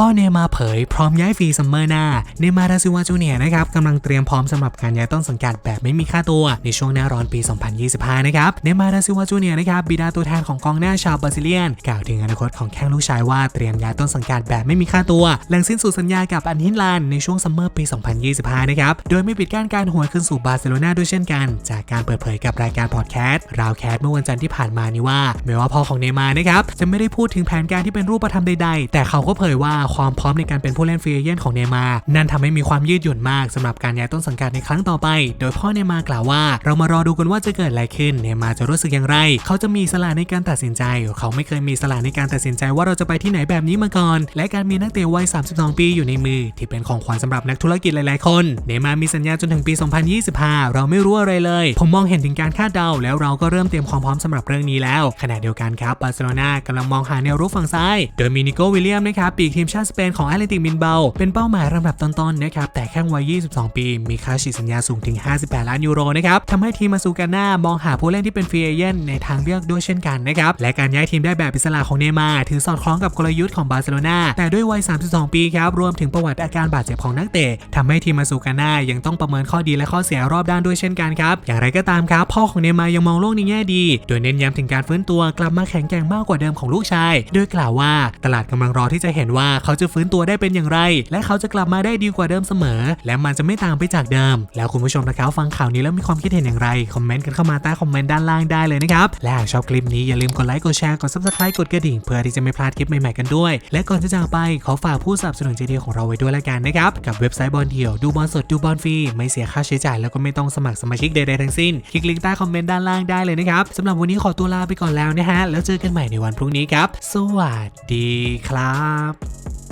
พ่อเนมาเผยพร้อมย้ายฟรีซัมเมอร์หน้า เนมาร์ดาซิวาจูเนียร์นะครับกำลังเตรียมพร้อมสำหรับการย้ายต้นสังกัดแบบไม่มีค่าตัว ในช่วงหน้าร้อนปี 2025 นะครับ เนมาร์ดาซิวาจูเนียร์นะครับบิดาตัวแทนของกองหน้าชาวบราซิเลียน กล่าวถึงอนาคตของแข้งลูกชายว่าเตรียมย้ายต้นสังกัดแบบไม่มีค่าตัว หลังสิ้นสุดสัญญากับอันฮินลานในช่วงซัมเมอร์ปี 2025 นะครับ โดยไม่ปิดกั้นการหวนขึ้นสู่บาร์เซโลนาด้วยเช่นกัน จากการเปิดเผยกับรายการพอดแคสต์ราวแคสเมื่อวันจันทร์ที่ผ่านมานี้ว่าแม้ว่าพ่อของเนมานะครับจะไม่ได้พูดถึงแผนการที่เป็นรูปธรรมใดๆ แต่เขาก็เผยว่าความพร้อมในการเป็นผู้เล่นฟรีเอเย่นของเนมาร์นั่นทำให้มีความยืดหยุ่นมากสำหรับการย้ายต้นสังกัดในครั้งต่อไป โดยพ่อเนมาร์กล่าวว่า เรามารอดูกันว่าจะเกิดอะไรขึ้น เนมาร์จะรู้สึกอย่างไร เขาจะมีสละในการตัดสินใจ เขาไม่เคยมีสละในการตัดสินใจว่าเราจะไปที่ไหนแบบนี้มาก่อน และการมีนักเตะวัย 32 ปีอยู่ในมือ ที่เป็นของขวัญสำหรับนักธุรกิจหลาย ๆ คน เนมาร์มีสัญญาจนถึงปี 2025 เราไม่รู้อะไรเลย ผมมองเห็นถึงการคาดเดา แล้วเราก็เริ่มเตรียมความพร้อมสำหรับเรื่องนี้แล้วขณะเดียวกันครับบาร์เซโลนากำลังมองหาแนวรุกฝั่งซ้าย โดยมีนิโกวิลเลียมนะครับปีกทีมชาติสเปนของแอตเลติกมินเบลเป็นเป้าหมายลำดับต้นๆนะครับแต่แค่วัย 22 ปี มีค่าฉีดสัญญาสูงถึง 58 ล้านยูโรนะครับทำให้ทีมมาซูกาน่ามองหาผู้เล่นที่เป็นฟรีเอเจนในทางเลือกด้วยเช่นกันนะครับและการย้ายทีมได้แบบอิสระของเนมาถือสอดคล้องกับกลยุทธ์ของบาร์เซโลนาแต่ด้วยวัย 32 ปีครับรวมถึงประวัติอาการบาดเจ็บของนักเตะทำให้ทีมมาซูกาน่ายังต้องประเมินข้อดีและข้อเสียรอบด้านด้วยเช่นกันครับอย่างไรก็ตามครับพ่อของเนมายังมองโลกในแง่ดี โดยเน้นย้ำถึงการฟื้นตัวกลับมาแข็งแกร่งมากกว่าเดิมของลูกชาย โดยกล่าวว่าตลาดกำลังรอที่จะเห็นว่าเขาจะฟื้นตัวได้เป็นอย่างไร และเขาจะกลับมาได้ดีกว่าเดิมเสมอ และมันจะไม่ต่างไปจากเดิม แล้วคุณผู้ชมนะครับฟังข่าวนี้แล้วมีความคิดเห็นอย่างไร คอมเมนต์กันเข้ามาใต้คอมเมนต์ด้านล่างได้เลยนะครับ และหากชอบคลิปนี้อย่าลืมกดไลค์ กดแชร์ กด subscribe กดกระดิ่งเพื่อที่จะไม่พลาดคลิปใหม่ๆกันด้วย และก่อนจะจากไปขอฝากผู้สนับสนุนใจดีของเราไว้ด้วยละกันนะครับ กับเว็บไซต์บอลเดี่ยว ดูบอลสด ดูบอลฟรี ไม่เสียค่าใช้จ่ายแล้วก็ไม่ต้องสมัครสมาชิกใดๆทั้งสิ้น คลิกลิงก์ใต้คอมเมนต์ด้านล่างได้เลยนะครับสำหรับวันนี้ขอตัวลาไปก่อนแล้วนะฮะ แล้วเจอกันใหม่ในวันพรุ่งนี้ครับ สวัสดีครับ